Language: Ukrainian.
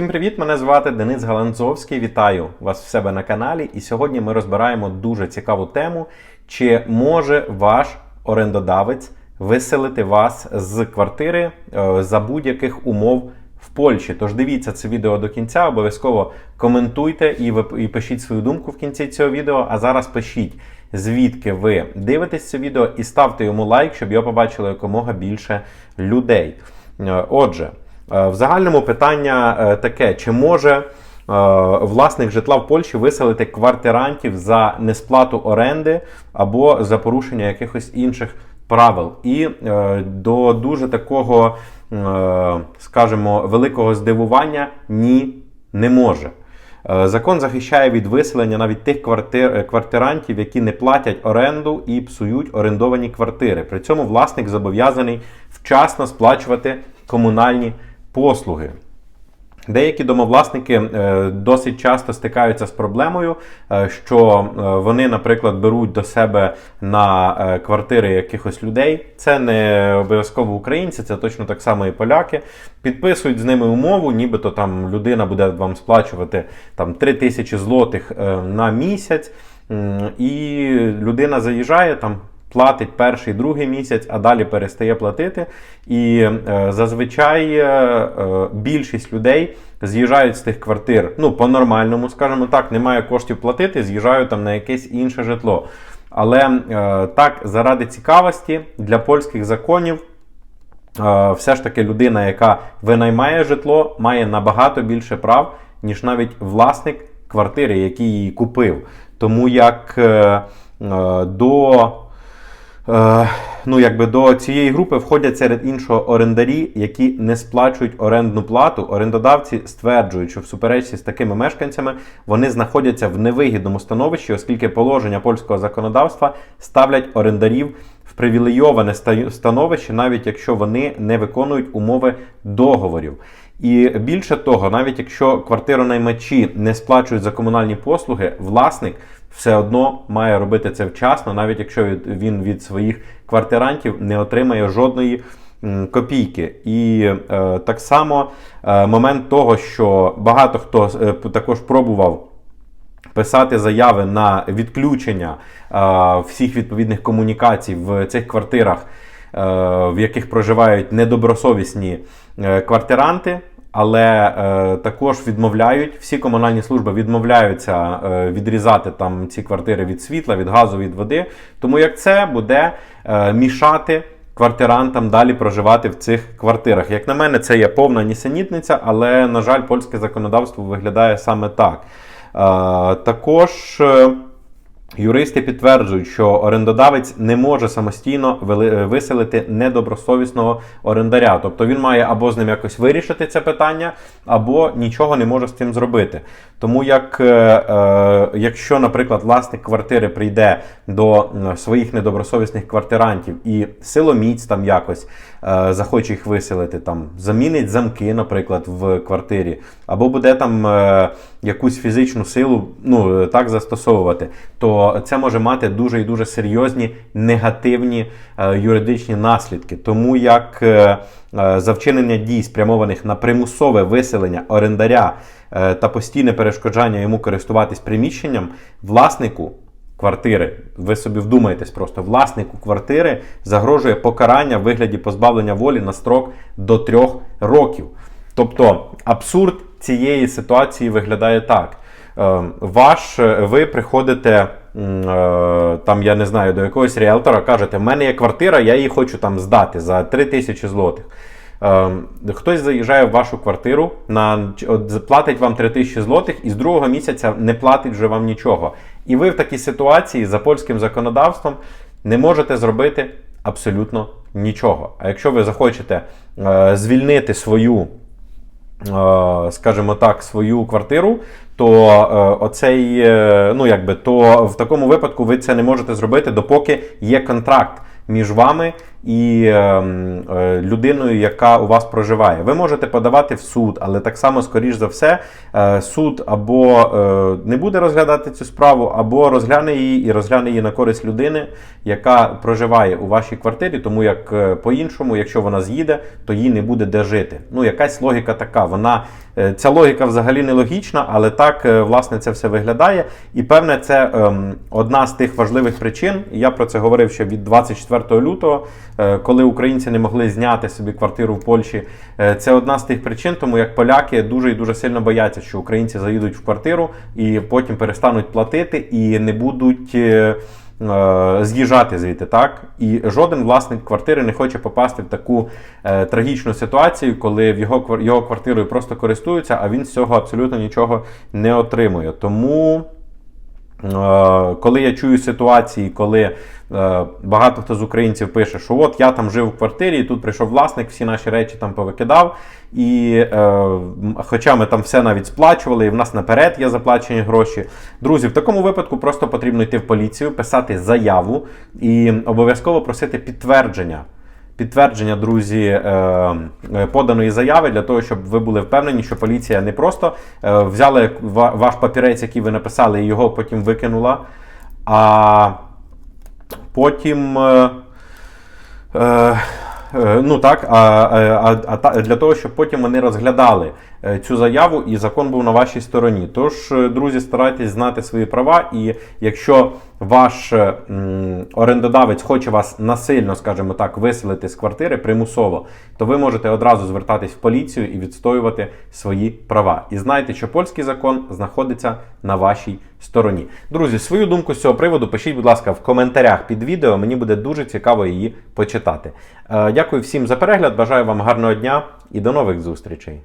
Всім привіт! Мене звати Денис Галанцовський. Вітаю вас в себе на каналі. І сьогодні ми розбираємо дуже цікаву тему: чи може ваш орендодавець виселити вас з квартири е, за будь-яких умов в Польщі? Тож дивіться це відео до кінця, обов'язково коментуйте і і пишіть свою думку в кінці цього відео. А зараз пишіть, звідки ви дивитесь це відео, і ставте йому лайк, щоб його побачило якомога більше людей. Е, Отже. Е, В загальному питання е, таке: чи може е, власник житла в Польщі виселити квартирантів за несплату оренди або за порушення якихось інших правил? І до дуже такого, скажімо, великого здивування ні, не може. Закон захищає від виселення навіть тих квартир, квартирантів, які не платять оренду і псують орендовані квартири. При цьому власник зобов'язаний вчасно сплачувати комунальні послуги. Деякі домовласники е, досить часто стикаються з проблемою, е, що е, вони, наприклад, беруть до себе на квартири якихось людей. Це не обов'язково українці, це точно так само і поляки. Підписують з ними умову, нібито там людина буде вам сплачувати там 3 тисячі злотих на місяць, і людина заїжджає там. Платить перший, другий місяць, а далі перестає платити. І е, зазвичай е, е, більшість людей з'їжджають з тих квартир. Ну, по-нормальному, скажімо так, немає коштів платити, з'їжджають там на якесь інше житло. Але е, так, заради цікавості для польських законів. Е, Все ж таки людина, яка винаймає житло, має набагато більше прав, ніж навіть власник квартири, який її купив. Тому як е, до ну, якби до цієї групи входять серед іншого орендарі, які не сплачують орендну плату. Орендодавці стверджують, що в суперечці з такими мешканцями вони знаходяться в невигідному становищі, оскільки положення польського законодавства ставлять орендарів в привілейоване становище, навіть якщо вони не виконують умови договорів. І більше того, навіть якщо квартиронаймачі не сплачують за комунальні послуги, власник все одно має робити це вчасно, навіть якщо він від своїх квартирантів не отримає жодної копійки. І е, так само е, момент того, що багато хто е, також пробував писати заяви на відключення е, всіх відповідних комунікацій в цих квартирах, е, в яких проживають недобросовісні е, квартиранти. Але е, також відмовляють всі комунальні служби відмовляються е, відрізати там ці квартири від світла, від газу, від води. Тому як це буде е, мішати квартирантам далі проживати в цих квартирах. Як на мене, це є повна нісенітниця, але на жаль, польське законодавство виглядає саме так. Е, також. Е, Юристи підтверджують, що орендодавець не може самостійно вели- виселити недобросовісного орендаря. Тобто він має або з ним якось вирішити це питання, або нічого не може з цим зробити. Тому як е, е, якщо, наприклад, власник квартири прийде до своїх недобросовісних квартирантів і силоміць там якось е, захоче їх виселити, там замінить замки, наприклад, в квартирі, або буде там е, якусь фізичну силу ну, е, так застосовувати, то це може мати дуже і дуже серйозні негативні е, юридичні наслідки. Тому як е, е, за вчинення дій, спрямованих на примусове виселення орендаря та постійне перешкоджання йому користуватись приміщенням, власнику квартири, ви собі вдумаєтесь просто, власнику квартири загрожує покарання в вигляді позбавлення волі на строк до трьох років. Тобто абсурд цієї ситуації виглядає так. Ваш, ви приходите там, я не знаю, до якогось ріелтора, кажете, в мене є квартира, я її хочу там здати за 3 тисячі злотих. Е, Хтось заїжджає в вашу квартиру, на, от, платить вам 3 тисячі злотих і з другого місяця не платить вже вам нічого. І ви в такій ситуації за польським законодавством не можете зробити абсолютно нічого. А якщо ви захочете е, звільнити свою е, скажімо так, свою квартиру, то е, оцей, е, ну якби, то в такому випадку ви це не можете зробити, допоки є контракт між вами і ем, е, людиною, яка у вас проживає. Ви можете подавати в суд, але так само, скоріш за все, е, суд або е, не буде розглядати цю справу, або розгляне її і розгляне її на користь людини, яка проживає у вашій квартирі, тому як по-іншому, якщо вона з'їде, то їй не буде де жити. Ну, якась логіка така. Вона ця логіка взагалі не логічна, але так власне це все виглядає. І певне, це ем, одна з тих важливих причин. Я про це говорив ще від 24 лютого, коли українці не могли зняти собі квартиру в Польщі. Е, Це одна з тих причин, тому як поляки дуже і дуже сильно бояться, що українці заїдуть в квартиру і потім перестануть платити і не будуть. е, е, З'їжджати звідти, так і жоден власник квартири не хоче попасти в таку е, трагічну ситуацію, коли в його його квартирою просто користуються, а він з цього абсолютно нічого не отримує. Тому Е, Коли я чую ситуації, коли е, багато хто з українців пише, що от я там жив в квартирі, і тут прийшов власник, всі наші речі там повикидав. І е, хоча ми там все навіть сплачували, і в нас наперед є заплачені гроші. Друзі, в такому випадку просто потрібно йти в поліцію, писати заяву і обов'язково просити підтвердження. Підтвердження, друзі, е, е, поданої заяви для того, щоб ви були впевнені, що поліція не просто е, взяла ваш папірець, який ви написали, і його потім викинула, а потім. Ну так, а, а, а для того, щоб потім вони розглядали цю заяву і закон був на вашій стороні. Тож, е, друзі, старайтесь знати свої права, і якщо ваш е, орендодавець хоче вас насильно, скажімо так, виселити з квартири примусово, то ви можете одразу звертатись в поліцію і відстоювати свої права. І знайте, що польський закон знаходиться на вашій стороні. Друзі, свою думку з цього приводу пишіть, будь ласка, в коментарях під відео. Мені буде дуже цікаво її почитати. Е, Дякую всім за перегляд. Бажаю вам гарного дня і до нових зустрічей.